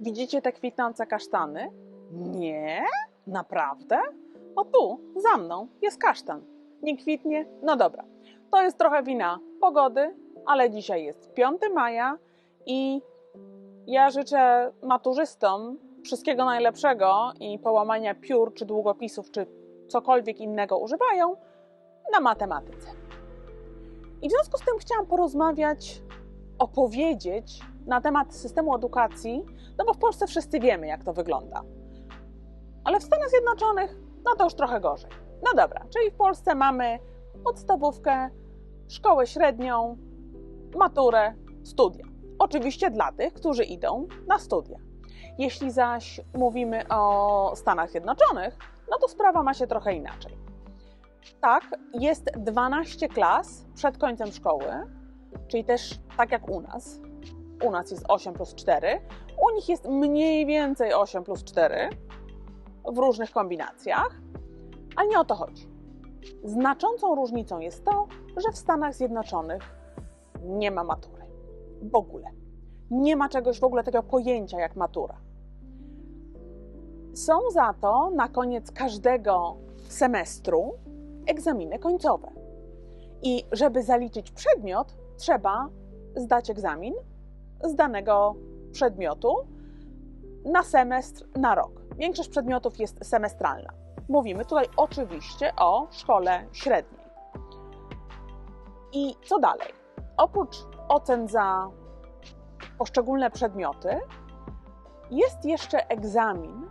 Widzicie te kwitnące kasztany? Nie? Naprawdę? O tu, za mną, jest kasztan. Nie kwitnie? No dobra. To jest trochę wina pogody, ale dzisiaj jest 5 maja i ja życzę maturzystom wszystkiego najlepszego i połamania piór, czy długopisów, czy cokolwiek innego używają na matematyce. I w związku z tym chciałam porozmawiać, opowiedzieć na temat systemu edukacji, no bo w Polsce wszyscy wiemy, jak to wygląda. Ale w Stanach Zjednoczonych, no to już trochę gorzej. No dobra, czyli w Polsce mamy podstawówkę, szkołę średnią, maturę, studia. Oczywiście dla tych, którzy idą na studia. Jeśli zaś mówimy o Stanach Zjednoczonych, no to sprawa ma się trochę inaczej. Tak, jest 12 klas przed końcem szkoły, czyli też tak jak u nas. U nas jest 8 plus 4, u nich jest mniej więcej 8 plus 4 w różnych kombinacjach, ale nie o to chodzi. Znaczącą różnicą jest to, że w Stanach Zjednoczonych nie ma matury. W ogóle. Nie ma czegoś w ogóle takiego pojęcia jak matura. Są za to na koniec każdego semestru egzaminy końcowe. I żeby zaliczyć przedmiot, trzeba zdać egzamin z danego przedmiotu na semestr, na rok. Większość przedmiotów jest semestralna. Mówimy tutaj oczywiście o szkole średniej. I co dalej? Oprócz ocen za poszczególne przedmioty, jest jeszcze egzamin,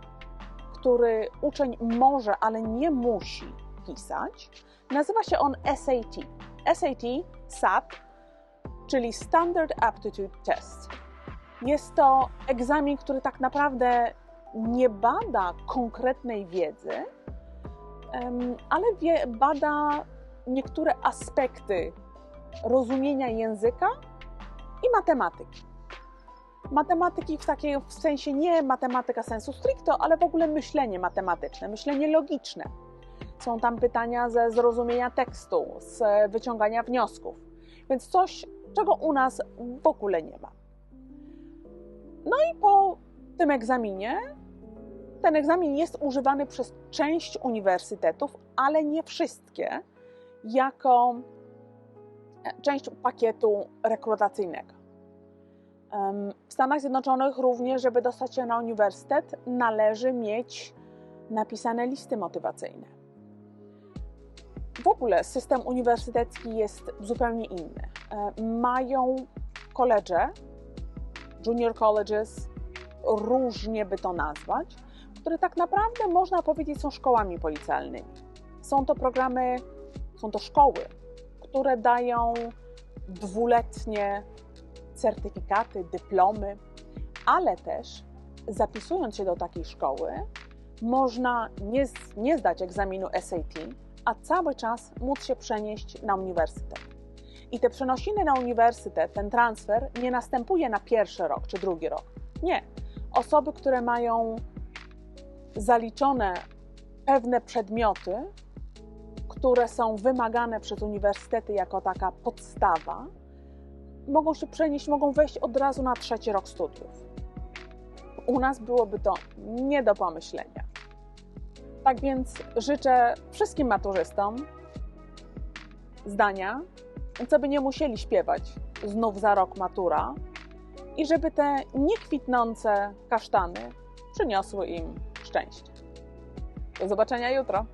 który uczeń może, ale nie musi pisać. Nazywa się on SAT. SAT, SAT, czyli Standard Aptitude Test. Jest to egzamin, który tak naprawdę nie bada konkretnej wiedzy, ale wie, bada niektóre aspekty rozumienia języka i matematyki. Matematyki w takiej w sensie nie matematyka sensu stricto, ale w ogóle myślenie matematyczne, myślenie logiczne. Są tam pytania ze zrozumienia tekstu, z wyciągania wniosków. Więc coś, czego u nas w ogóle nie ma. No i po tym egzaminie, ten egzamin jest używany przez część uniwersytetów, ale nie wszystkie, jako część pakietu rekrutacyjnego. W Stanach Zjednoczonych również, żeby dostać się na uniwersytet, należy mieć napisane listy motywacyjne. W ogóle system uniwersytecki jest zupełnie inny. E, mają koledże, junior colleges, różnie by to nazwać, które tak naprawdę można powiedzieć są szkołami policjalnymi. Są to programy, są to szkoły, które dają dwuletnie certyfikaty, dyplomy, ale też zapisując się do takiej szkoły, można nie, nie zdać egzaminu SAT, a cały czas móc się przenieść na uniwersytet. I te przenosiny na uniwersytet, ten transfer nie następuje na pierwszy rok czy drugi rok. Nie. Osoby, które mają zaliczone pewne przedmioty, które są wymagane przez uniwersytety jako taka podstawa, mogą się przenieść, mogą wejść od razu na trzeci rok studiów. U nas byłoby to nie do pomyślenia. Tak więc życzę wszystkim maturzystom zdania, co nie musieli śpiewać znów za rok matura i żeby te niekwitnące kasztany przyniosły im szczęście. Do zobaczenia jutro.